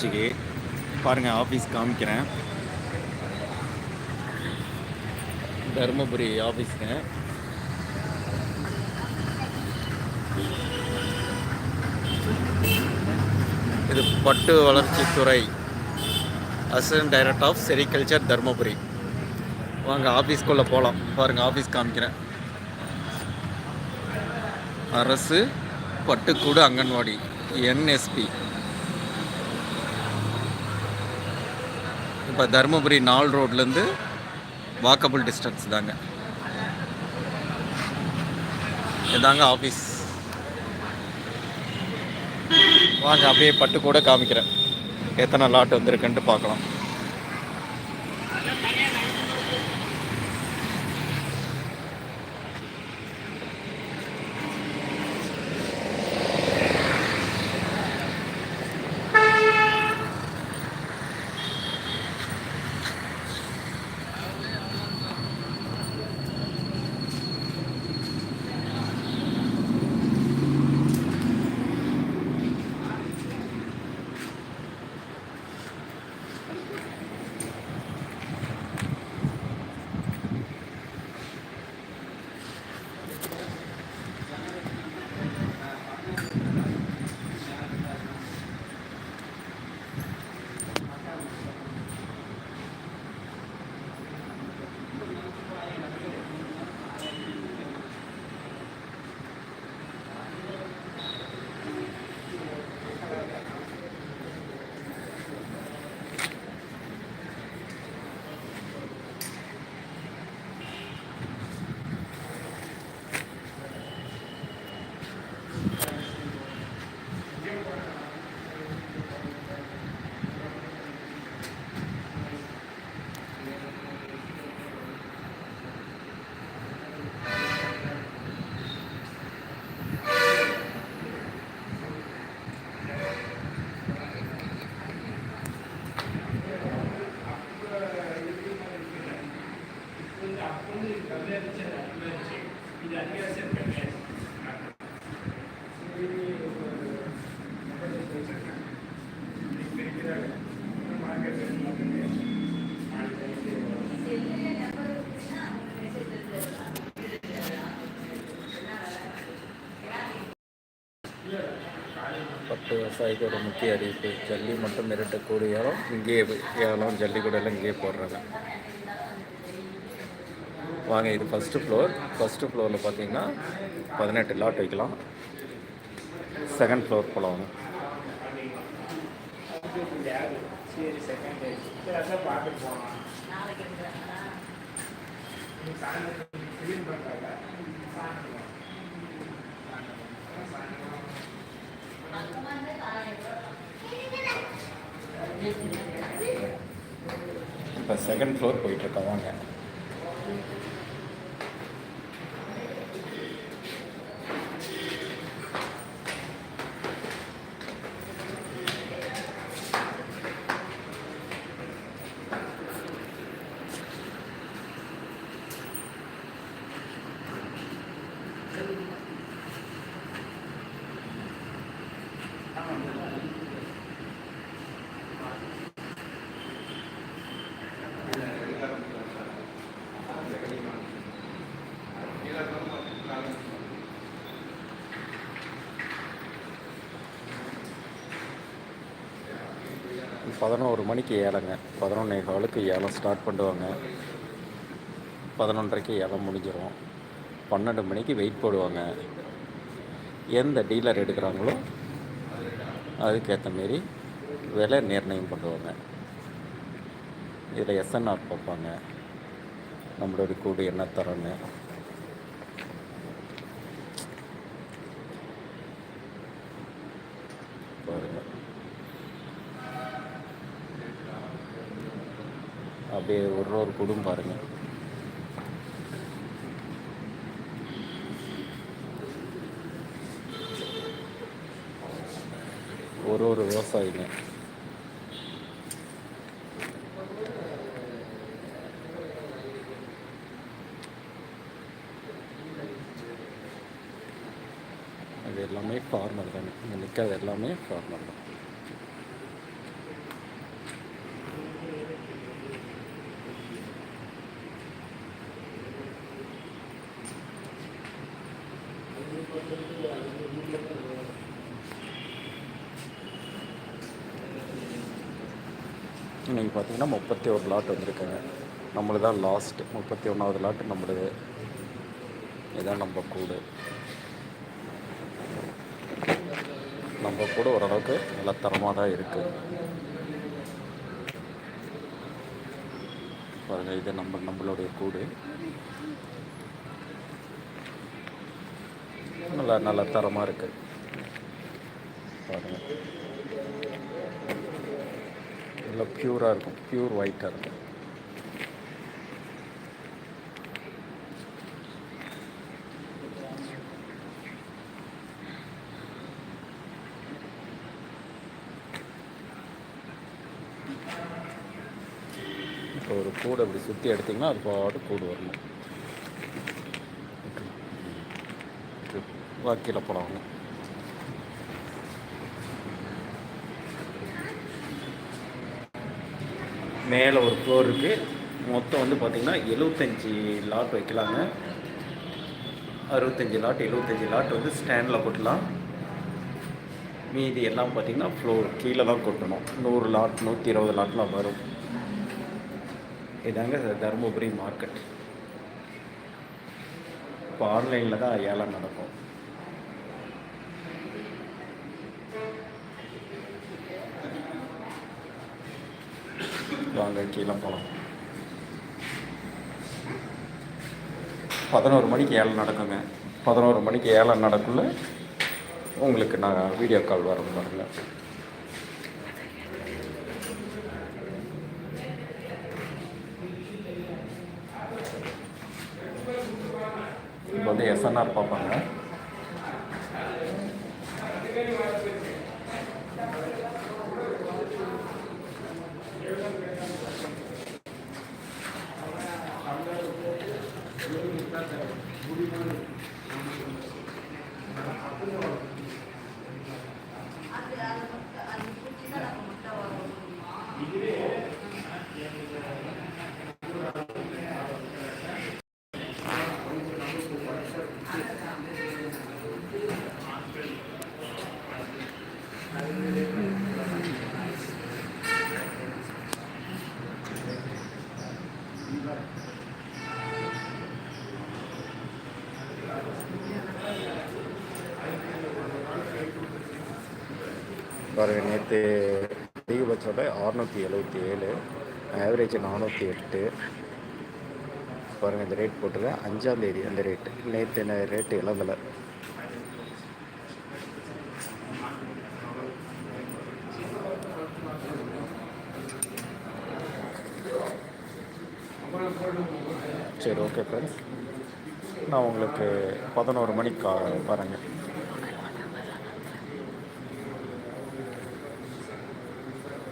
வளர்ச்சிக்கு பாருங்கள் ஆஃபீஸ் காமிக்கிறேன். தருமபுரி ஆஃபீஸுங்க இது பட்டு வளர்ச்சித்துறை assistant director of sericulture Dharmapuri. வாங்க ஆஃபீஸ்க்குள்ளே போகலாம் பாருங்கள் ஆஃபீஸ் காமிக்கிறேன். அரசு பட்டுக்கூடு அங்கன்வாடி என்எஸ்பி இப்போ தருமபுரி நால் ரோட்லேருந்து வாக்கபிள் டிஸ்டன்ஸ் தாங்க. இதாங்க ஆஃபீஸ் வாங்க அப்படியே பட்டு கூட காமிக்கிறேன். எத்தனை லாட் வந்திருக்குன்ட்டு பார்க்கலாம். பத்து விவசாயிக்கு ஒரு முக்கிய அறிவிப்பு ஜல்லி மட்டும் மிரட்டக்கூடிய ஏலம் இங்கேயே ஏலம் ஜல்லி எல்லாம் இங்கேயே போடுறாங்க. வாங்க இது ஃபஸ்ட்டு ஃப்ளோர் ஃபஸ்ட்டு ஃப்ளோரில் பார்த்தீங்கன்னா பதினெட்டு லாட் வைக்கலாம். செகண்ட் ஃப்ளோர் போகலாம் இப்போ செகண்ட் ஃப்ளோர் போயிட்டுருக்கோம் வாங்க. பதினோரு மணிக்கு ஏலங்க பதினொன்னே காலுக்கு ஏலம் ஸ்டார்ட் பண்ணுவாங்க. பதினொன்றரைக்கு ஏலம் முடிஞ்சிடும் பன்னெண்டு மணிக்கு வெயிட் போடுவாங்க. எந்த டீலர் எடுக்கிறாங்களோ அதுக்கேற்ற மாரி விலை நிர்ணயம் பண்ணுவாங்க. இதில் எஸ்என்ஆர் பார்ப்பாங்க நம்மளோட கூடு என்ன தரன்னு பாருங்கள் அப்படியே ஒரு ஒரு குடும் பாருங்க. ஒரு ஒரு விவசாயிங்க. அது எல்லாமே ஃபார்மர் தானே. இங்கே நிற்கிறது எல்லாமே ஃபார்மர் தான். பார்த்திங்கன்னா முப்பத்தி ஒரு லாட் வந்திருக்குங்க. நம்மளது தான் லாஸ்ட்டு முப்பத்தி ஒன்றாவது லாட்டு நம்மளுது. இதான் நம்ம கூடு. நம்ம கூட ஓரளவுக்கு நல்ல தரமாக தான் இருக்குது பாருங்கள் இது நம்ம நம்மளுடைய கூடு. நல்லா நல்ல தரமாக இருக்குது பாருங்கள் நல்லா ப்யூராக இருக்கும். ப்யூர் ஒயிட்டாக இருக்கும். இப்போ ஒரு கூடை அப்படி சுற்றி எடுத்திங்கன்னா அது பாட்டு கூடு வரணும். வாக்கியில் போடாங்க மேலே ஒரு ஃப்ளோர் இருக்குது மொத்தம் வந்து பார்த்திங்கன்னா எழுபத்தஞ்சி லாட் வைக்கலாங்க. அறுபத்தஞ்சி லாட் எழுபத்தஞ்சி லாட் வந்து ஸ்டாண்டில் கொட்டலாம். மீதி எல்லாம் பார்த்திங்கன்னா ஃப்ளோர் கீழே தான் கொட்டணும். நூறு லாட் நூற்றி இருபது லாட்லாம் வரும். இதாங்க தருமபுரி மார்க்கெட் இப்போ ஆன்லைனில் தான் ஏலம் நடக்கும். வாங்க கீழே போகலாம் பதினோரு மணிக்கு ஏழை நடக்குங்க. பதினோரு மணிக்கு ஏழை நடக்குள்ள உங்களுக்கு நான் வீடியோ கால் வர பாருங்க. இப்போ வந்து எஸ்என்ஆர் பார்ப்பாங்க பாருங்கள் நேற்று அதிகபட்சோட அறநூற்றி எழுபத்தி ஏழு ஆவரேஜ் நானூற்றி எட்டு. பாருங்கள் இந்த ரேட் போட்டிருக்கேன். அஞ்சாந்தேதி அந்த ரேட்டு நேற்று என்ன ரேட்டு இழந்தலை. சரி ஓகே ஃப்ரெண்ட்ஸ் நான் உங்களுக்கு பதினோரு மணிக்கு வரேங்க.